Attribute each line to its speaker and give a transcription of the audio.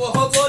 Speaker 1: 我喝多